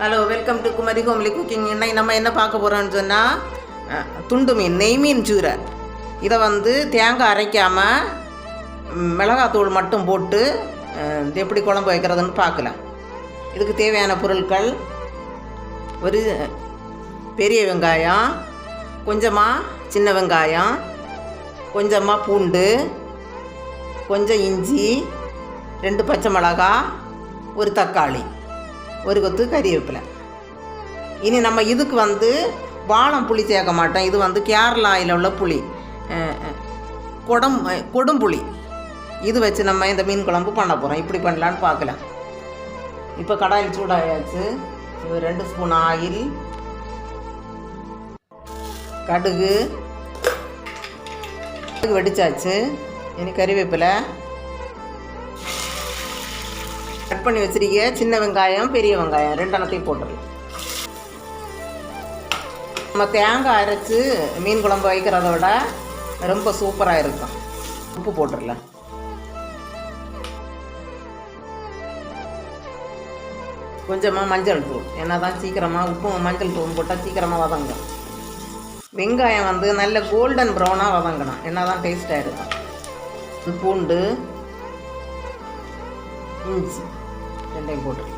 Hello welcome to Kumari homely cooking இன்னைக்கு நம்ம என்ன பார்க்க போகிறோம்னு சொன்னால் துண்டு மீன் நெய் மீன் சூரை இதை வந்து தேங்காய் அரைக்காமல் மிளகாத்தூள் மட்டும் போட்டு இது எப்படி குழம்பு வைக்கிறதுன்னு பார்க்கலாம். இதுக்கு தேவையான பொருட்கள் ஒரு பெரிய வெங்காயம் கொஞ்சமாக சின்ன வெங்காயம் கொஞ்சமாக பூண்டு கொஞ்சம் இஞ்சி ரெண்டு பச்சை மிளகா ஒரு தக்காளி. ஒரு கொத்து கறிவேப்பிலை. இனி நம்ம இதுக்கு வந்து வாழம் புளி சேர்க்க மாட்டோம். இது வந்து கேரளாயில் உள்ள புளி. கொடம் கொடும்புளி. இது வச்சு நம்ம இந்த மீன் குழம்பு பண்ண போகிறோம் இப்படி பண்ணலான்னு பார்க்கலாம் இப்போ கடாயில் சூடாயாச்சு. ரெண்டு ஸ்பூன் ஆயில். கடுகு. கடுகு வெடிச்சாச்சு. இனி கறிவேப்பிலை. கட் பண்ணி வச்சிருக்க சின்ன வெங்காயம் பெரிய வெங்காயம் ரெண்டெண்ணத்தையும் போட்டுடலாம் நம்ம தேங்காய் அரைச்சி மீன் குழம்பு வைக்கிறத விட ரொம்ப சூப்பராக இருக்கும். உப்பு போட்டுடலாம் கொஞ்சமாக மஞ்சள் தூள். என்ன தான் சீக்கிரமாக உப்பும் மஞ்சள் தூள் போட்டால் சீக்கிரமாக வதங்கும். வெங்காயம் வந்து நல்ல கோல்டன் ப்ரௌனாக வதங்கணும். என்ன தான் டேஸ்ட்டாக இருக்கும் பூண்டு இஞ்சி ரெண்டையும் போட்டு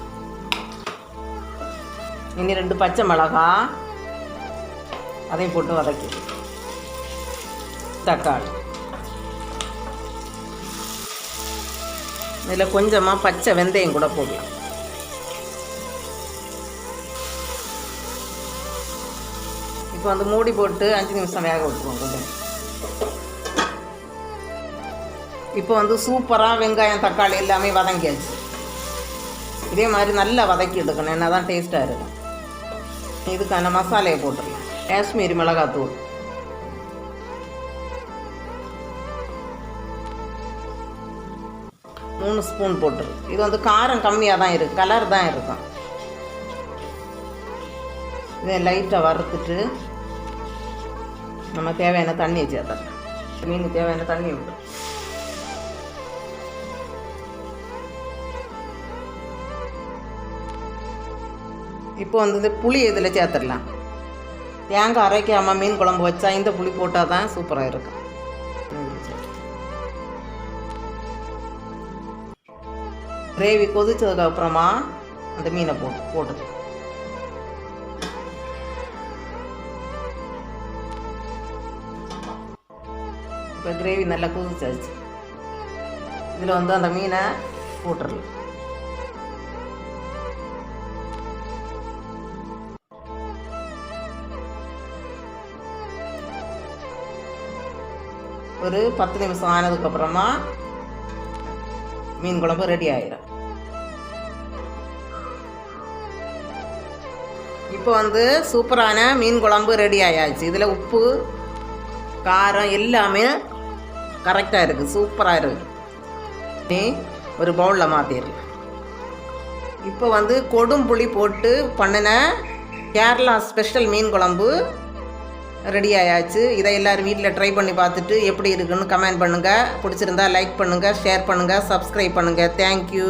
இனி ரெண்டு பச்சை மிளகா. அதையும் போட்டு வதக்கி. தக்காளி. இதில் கொஞ்சமாக பச்சை வெந்தயம் கூட போடலாம். இப்போ வந்து மூடி போட்டு அஞ்சு நிமிஷம் வேக விட்டுருவோம் கொஞ்சம். இப்போ வந்து சூப்பராக வெங்காயம் தக்காளி எல்லாமே வதங்கியாச்சு. இதே மாதிரி நல்லா வதக்கி எடுக்கணும். என்ன தான் டேஸ்ட்டாக இருக்கும் இதுக்கான மசாலையை போட்டுடலாம். காஷ்மீரி மிளகாத்தூள். மூணு ஸ்பூன் போட்டுரு. இது வந்து காரம் கம்மியாக தான் இருக்குது கலர் தான் இருக்கும். இதை லைட்டாக வறுத்துட்டு நம்ம தேவையான தண்ணியை சேர்த்துடலாம். மீன் தேவையான தண்ணி விட்டு இப்போ வந்து புளி இதில் சேர்த்துடலாம். தேங்காய் அரைக்காமல் மீன் குழம்பு வச்சா இந்த புளி போட்டால் தான் சூப்பராக இருக்கும். கிரேவி கொதிச்சதுக்கு அப்புறமா அந்த மீனை போட்டு போட்டு இப்போ கிரேவி நல்லா கொதிச்சாச்சு. இதில் வந்து அந்த மீனை போட்டுடலாம். ஒரு பத்து நிமிஷம் ஆனதுக்கப்புறமா மீன் குழம்பு ரெடி ஆயிடும் இப்போ வந்து சூப்பரான மீன் குழம்பு ரெடி ஆயாச்சு. இதில் உப்பு காரம் எல்லாமே கரெக்டாக இருக்குது சூப்பராக இருக்குது நீ ஒரு பவுலில் மாற்றிடலாம் இப்போ வந்து கொடும்புளி போட்டு பண்ணின கேரளா ஸ்பெஷல் மீன் குழம்பு ரெடி ஆயாச்சு. இதை எல்லோரும் வீட்டில் ட்ரை பண்ணி பார்த்துட்டு எப்படி இருக்குன்னு கமெண்ட் பண்ணுங்கள் பிடிச்சிருந்தா லைக் பண்ணுங்கள் ஷேர் பண்ணுங்கள் சப்ஸ்கிரைப் பண்ணுங்கள் தேங்க்யூ